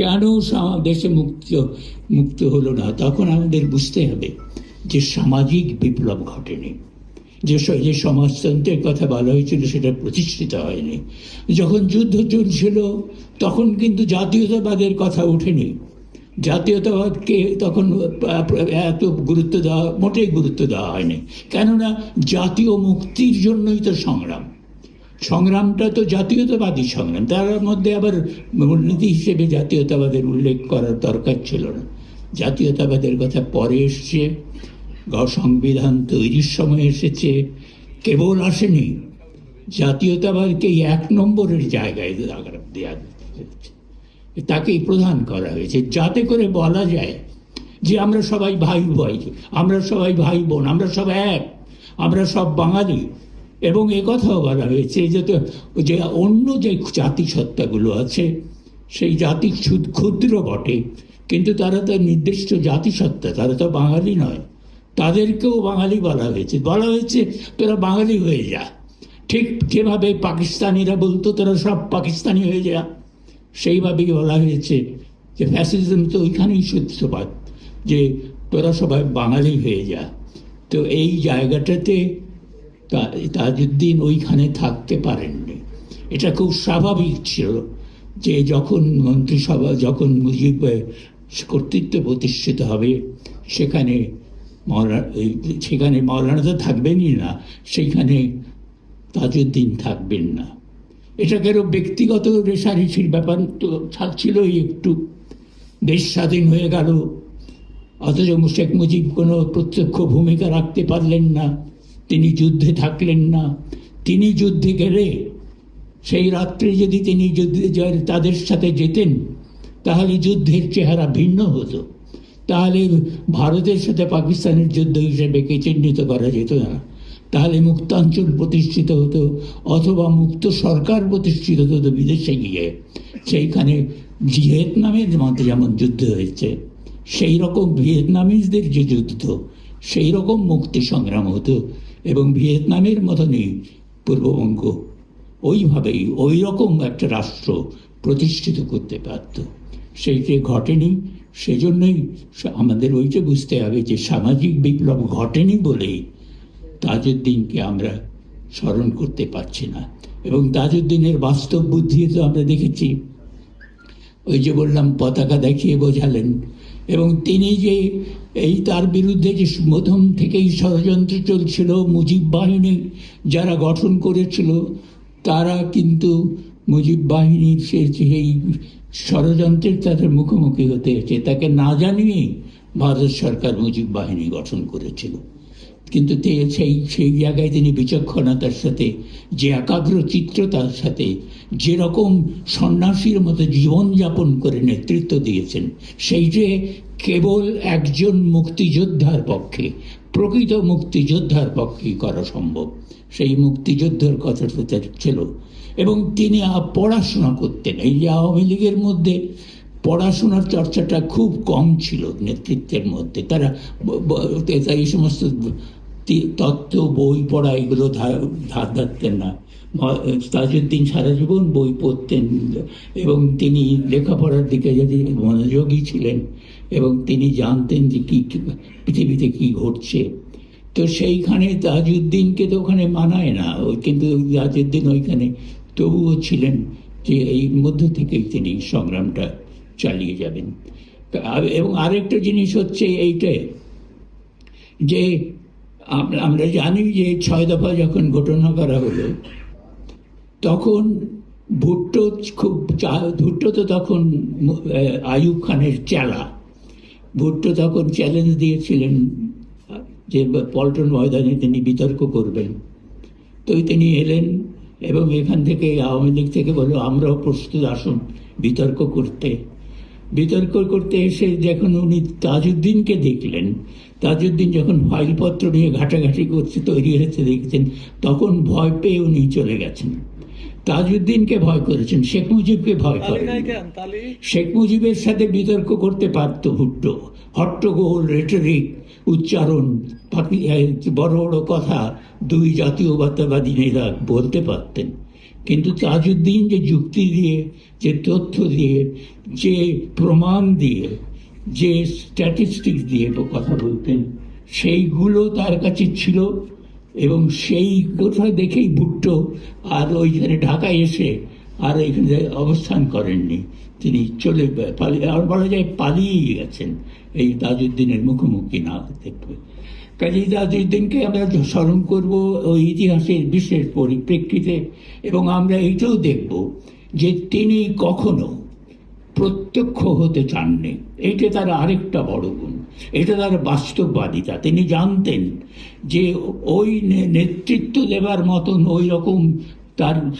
কেন দেশে মুক্ত মুক্ত হলো না? তখন আমাদের বুঝতে হবে যে সামাজিক বিপ্লব ঘটেনি। যে যে সমাজতন্ত্রের কথা বলা হয়েছিল সেটা প্রতিষ্ঠিত হয়নি। যখন যুদ্ধ চলছিল, তখন কিন্তু জাতীয়তাবাদের কথা ওঠেনি জাতীয়তাবাদকে তখন এত গুরুত্ব দেওয়া, মোটেই গুরুত্ব দেওয়া হয়নি। কেননা জাতীয় মুক্তির জন্যই তো সংগ্রাম। সংগ্রামটা তো জাতীয়তাবাদী সংগ্রাম। তার মধ্যে আবার মূলনীতি হিসেবে জাতীয়তাবাদের উল্লেখ করার দরকার ছিল না। জাতীয়তাবাদের কথা পরে এসছে সংবিধান তৈরির সময় এসেছে, কেবল আসেনি জাতীয়তাবাদকে এক নম্বরের জায়গায় হয়েছে। তাকেই প্রধান করা হয়েছে। যাতে করে বলা যায় যে আমরা সবাই ভাই ভাই আমরা সবাই ভাই বোন আমরা সব এক, আমরা সব বাঙালি। এবং এ কথাও বলা হয়েছে যে তো যে অন্য যে জাতিসত্তাগুলো আছে, সেই জাতি ক্ষুদ্র বটে, কিন্তু তারা তো নির্দিষ্ট জাতিসত্তা, তারা তো বাঙালি নয়। তাদেরকেও বাঙালি বলা হয়েছে। বলা হয়েছে, তোরা বাঙালি হয়ে যা। ঠিক যেভাবে পাকিস্তানিরা বলতো, তোরা সব পাকিস্তানি হয়ে যা। সেইভাবেই বলা হয়েছে যে ফ্যাসিজম তো ওইখানেই সূত্রপাত, যে তোরা সবাই বাঙালি হয়ে যা। তো এই জায়গাটাতে তাজউদ্দিন ওইখানে থাকতে পারেননি। এটা খুব স্বাভাবিক ছিল যে যখন মন্ত্রিসভা, যখন মুজিব কর্তৃত্ব প্রতিষ্ঠিত হবে, সেখানে মৌলানা সেখানে মৌলানা তো থাকবেনই না, সেইখানে তাজউদ্দিন থাকবেন না। এটা কেন ব্যক্তিগত রেশারেশির ব্যাপার তো ছিলই একটু। দেশ স্বাধীন হয়ে গেল, অথচ শেখ মুজিব কোনো প্রত্যক্ষ ভূমিকা রাখতে পারলেন না। তিনি যুদ্ধে থাকলেন না। তিনি যুদ্ধে গেলে, সেই রাত্রে যদি তিনি যুদ্ধে তাদের সাথে যেতেন, তাহলে যুদ্ধের চেহারা ভিন্ন হতো। তাহলে ভারতের সাথে পাকিস্তানের যুদ্ধ হিসেবে কে চিহ্নিত করা যেত না। তাহলে মুক্তাঞ্চল প্রতিষ্ঠিত হতো, অথবা মুক্ত সরকার প্রতিষ্ঠিত হতো বিদেশে গিয়ে। সেইখানে ভিয়েতনামের মধ্যে যেমন যুদ্ধ হয়েছে সেই রকম ভিয়েতনামিজদের যে যুদ্ধ সেই রকম মুক্তি সংগ্রাম হতো। এবং ভিয়েতনামের মতনই পূর্ববঙ্গ ওইভাবেই ওই রকম একটা রাষ্ট্র প্রতিষ্ঠিত করতে পারত। সেইটি ঘটেনি। সেজন্যই আমাদের ওইটা বুঝতে হবে যে সামাজিক বিপ্লব ঘটেনি বলেই তাজউদ্দিনকে আমরা স্মরণ করতে পারছি না। এবং তাজউদ্দিনের বাস্তব বুদ্ধি তো আমরা দেখেছি। ওই যে বললাম, পতাকা দেখিয়ে বোঝালেন এবং তিনি যে এই তার বিরুদ্ধে যে প্রথম থেকেই ষড়যন্ত্র চলছিল, মুজিব বাহিনী যারা গঠন করেছিল, তারা কিন্তু মুজিব বাহিনীর সেই ষড়যন্ত্রের তাদের মুখোমুখি হতে হয়েছে। তাকে না জানিয়েই ভারত সরকার মুজিব বাহিনী গঠন করেছিল। কিন্তু সেই সেই জায়গায় তিনি বিচক্ষণতার সাথে, যে একাগ্র চিত্রতার সাথে, যেরকম সন্ন্যাসীর মতো জীবনযাপন করে নেতৃত্ব দিয়েছেন, সেই যে কেবল একজন মুক্তিযোদ্ধার পক্ষে, প্রকৃত মুক্তিযোদ্ধার পক্ষেই করা সম্ভব। সেই মুক্তিযোদ্ধার কথাটা তার ছিল। এবং তিনি পড়াশোনা করতেন। এই যে আওয়ামী লীগের মধ্যে পড়াশোনার চর্চাটা খুব কম ছিল নেতৃত্বের মধ্যে। তারা এই সমস্ত তত্ত্ব, বই পড়া, এগুলো ধার ধারতেন না। তাজউদ্দিন সারা জীবন বই পড়তেন এবং তিনি লেখাপড়ার দিকে যদি মনোযোগী ছিলেন এবং তিনি জানতেন যে কী পৃথিবীতে কি ঘটছে, তো সেইখানে তাজউদ্দিনকে তো ওখানে মানায় না। ওই কিন্তু তাজউদ্দিন ওইখানে তবুও ছিলেন যে এই মধ্য থেকেই তিনি সংগ্রামটা চালিয়ে যাবেন। এবং আরেকটা জিনিস হচ্ছে এইটাই যে আমরা জানি যে ছয় দফা যখন ঘটনা করা হলো, তখন ভুট্টো খুব ভুট্টো তো তখন আয়ুব খানের চেলা। ভুট্টো তখন চ্যালেঞ্জ দিয়েছিলেন, যে পল্টন ময়দানে তিনি বিতর্ক করবেন। তো তিনি এলেন এবং এখান থেকে আওয়ামী লীগ থেকে বলল, আমরাও প্রস্তুত, আসুন বিতর্ক করতে। বিতর্ক করতে এসে যখন উনি তাজউদ্দিনকে দেখলেন। তাজউদ্দিন যখন ফাইলপত্র নিয়ে ঘাটাঘাটি করছে তৈরি হয়েছে দেখছেন তখন ভয় পেয়ে উনি চলে গেছেন। তাজউদ্দিনকে ভয় করেছেন শেখ মুজিবকে ভয় করেন। শেখ মুজিবের সাথে বিতর্ক করতে পারত ভুট্টো। হট্টগোল রেটরিক উচ্চারণ বড় বড় কথা দুই জাতীয়তাবাদী নেতা বলতে পারতেন। কিন্তু তাজউদ্দিন যে যুক্তি দিয়ে যে তথ্য দিয়ে যে প্রমাণ দিয়ে যে স্ট্যাটিস্টিক্স দিয়ে কথা বলতেন, সেইগুলো তার কাছে ছিল এবং সেই কথা দেখেই ভুট্টো আর ওইখানে ঢাকায় এসে আর এখানে অবস্থান করেননি তিনি চলে পালিয়ে আর বলা যায় পালিয়েই গেছেন এই তাজউদ্দিনের মুখোমুখি না হতে পেরে। কাজী তাজউদ্দিনকে আমরা স্মরণ করব ওই ইতিহাসের বিশেষ পরিপ্রেক্ষিতে এবং আমরা এইটাও দেখব যে তিনি কখনো প্রত্যক্ষ হতে চাননি। এইটা তার আরেকটা বড় গুণ। এটা তার বাস্তববাদিতা। তিনি জানতেন যে ওই নেতৃত্ব দেবার মতন ওই রকম তার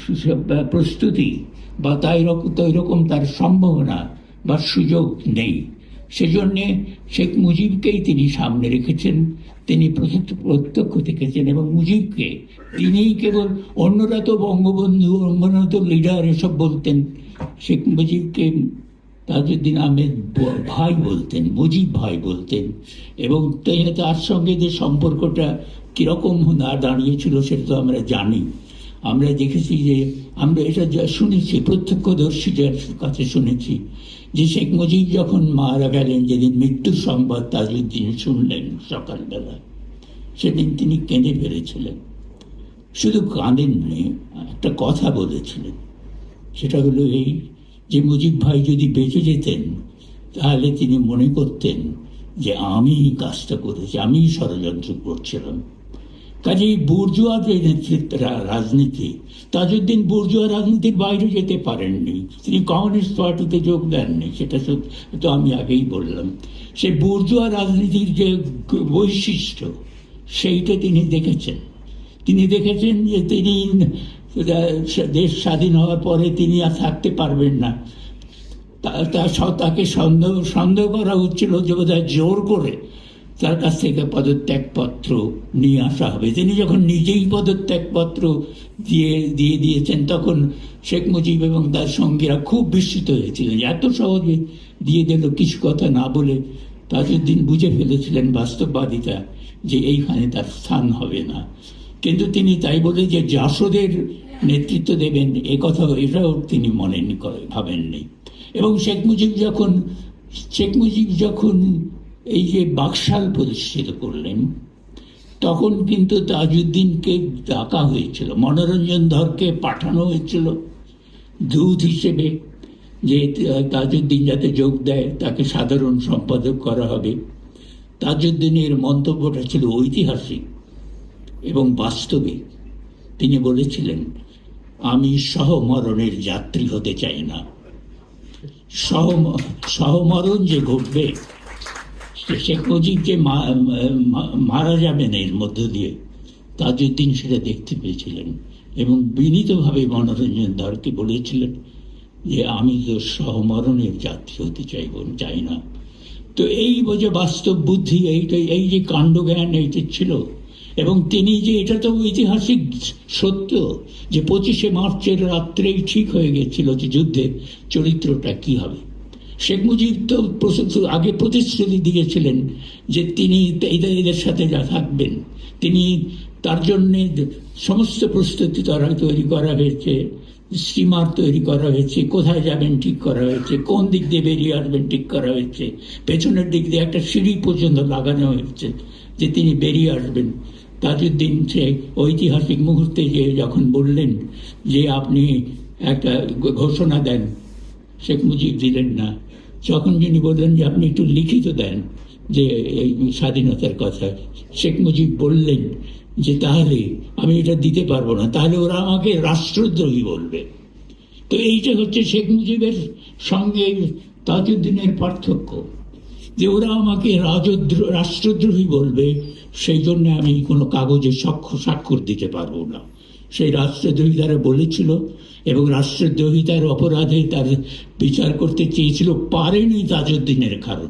প্রস্তুতি বা তাই রকম তাই রকম তার সম্ভাবনা বা সুযোগ নেই। সেজন্যে শেখ মুজিবকেই তিনি সামনে রেখেছেন। তিনি প্রত্যক্ষ- দেখেছেন এবং মুজিবকে তিনিই কেবল অন্যরা তো বঙ্গবন্ধু তো লিডার এসব বলতেন। শেখ মুজিবকে তাজউদ্দিন আহমেদ ভাই বলতেন, মুজিব ভাই বলতেন, এবং তার সঙ্গে যে সম্পর্কটা কীরকম না দাঁড়িয়েছিল সেটা তো আমরা জানি। আমরা দেখেছি যে, আমরা এটা যা শুনেছি, প্রত্যক্ষদর্শীদের কাছে শুনেছি যে শেখ মুজিব যখন মারা গেলেন, যেদিন মৃত্যুর সংবাদ তাজউদ্দিন শুনলেন সকালবেলা, সেদিন তিনি কেঁদে ফেলেছিলেন। শুধু কাঁদেননি, একটা কথা বলেছিলেন, সেটা হলো এই যে মুজিব ভাই যদি বেঁচে যেতেন, তাহলে তিনি মনে করতেন যে আমি কাজটা করেছি আমি ষড়যন্ত্র করছিলাম। কাজেই বুর্জুয়া যে নেতৃত্ব রাজনীতি, তাজউদ্দিন বুর্জুয়া রাজনীতির বাইরে যেতে পারেননি, তিনি কমিউনিস্ট পার্টিতে যোগ দেননি, সেটা তো আমি আগেই বললাম। সে বুর্জুয়া রাজনীতির যে বৈশিষ্ট্য, সেইটা তিনি দেখেছেন। তিনি দেখেছেন যে তিনি দেশ স্বাধীন হওয়ার পরে তিনি আর থাকতে পারবেন না। তা- তাকে সন্দেহ সন্দেহ করা হচ্ছিল যে বোধহয় জোর করে তার কাছ থেকে পদত্যাগপত্র নিয়ে আসা হবে। তিনি যখন নিজেই পদত্যাগপত্র দিয়ে দিয়ে দিয়েছেন, তখন শেখ মুজিব এবং তার সঙ্গীরা খুব বিস্মিত হয়েছিলেন এত সহজে দিয়ে দিল, কিছু কথা না বলে তাজউদ্দিন বুঝে ফেলেছিলেন বাস্তববাদিতা যে এইখানে তার স্থান হবে না। কিন্তু তিনি তাই বলে যে জাসদের নেতৃত্ব দেবেন, এ কথা এটাও তিনি মনে করে ভাবেননি। এবং শেখ মুজিব যখন, শেখ মুজিব যখন এই যে বাকশাল প্রতিষ্ঠিত করলেন, তখন কিন্তু তাজউদ্দিনকে ডাকা হয়েছিল, মনোরঞ্জন ধরকে পাঠানো হয়েছিল দূত হিসেবে, যে তাজউদ্দিন যাতে যোগ দেয়, তাকে সাধারণ সম্পাদক করা হবে। তাজউদ্দিনের মন্তব্যটা ছিল ঐতিহাসিক। এবং বাস্তবিক তিনি বলেছিলেন, আমি সহমরণের যাত্রী হতে চাই না। সহ সহমরণ যে ঘটবে শেখ মুজিব যে মা- মা- মারা যাবেন এর মধ্য দিয়ে। তাজউদ্দিন সেটা দেখতে পেয়েছিলেন এবং বিনীতভাবে মনোরঞ্জন ধরকে বলেছিলেন যে, আমি তো সহমরণের যাত্রী হতে চাইব চাই না। তো এই যে বাস্তব বুদ্ধি, এইটাই, এই যে কাণ্ডজ্ঞান, এইটা ছিল এবং তিনি যে, এটা তো ঐতিহাসিক সত্য যে পঁচিশে মার্চের রাত্রেই ঠিক হয়ে গেছিল যে যুদ্ধের চরিত্রটা কি হবে। শেখ মুজিব তো আগে প্রতিশ্রুতি দিয়েছিলেন যে তিনি এদের সাথে যা থাকবেন। তিনি তার জন্যে সমস্ত প্রস্তুতি তারা তৈরি করা হয়েছে, স্টিমার তৈরি করা হয়েছে, কোথায় যাবেন ঠিক করা হয়েছে, কোন দিক দিয়ে বেরিয়ে আসবেন ঠিক করা হয়েছে, পেছনের দিক দিয়ে একটা সিঁড়ি পর্যন্ত লাগানো হয়েছে যে তিনি বেরিয়ে আসবেন। তাজউদ্দিন সে ঐতিহাসিক মুহূর্তে যে যখন বললেন যে আপনি একটা ঘোষণা দেন, শেখ মুজিব দিলেন না। যখন যিনি বললেন যে আপনি একটু লিখিত দেন যে এই স্বাধীনতার কথা, শেখ মুজিব বললেন যে তাহলে আমি এটা দিতে পারব না, তাহলে ওরা আমাকে রাষ্ট্রদ্রোহী বলবে। তো এইটা হচ্ছে শেখ মুজিবের সঙ্গে তাজউদ্দিনের পার্থক্য। যে ওরা আমাকে রাজদ্রো, রাষ্ট্রদ্রোহী বলবে, সেই জন্য আমি কোনো কাগজে সাক্ষ্য, স্বাক্ষর দিতে পারব না। সেই রাষ্ট্রদ্রোহী তারা বলেছিল, এবং রাষ্ট্রদ্রোহিতার অপরাধে তার বিচার করতে চেয়েছিল, পারেনি তাজউদ্দিনের কারণ।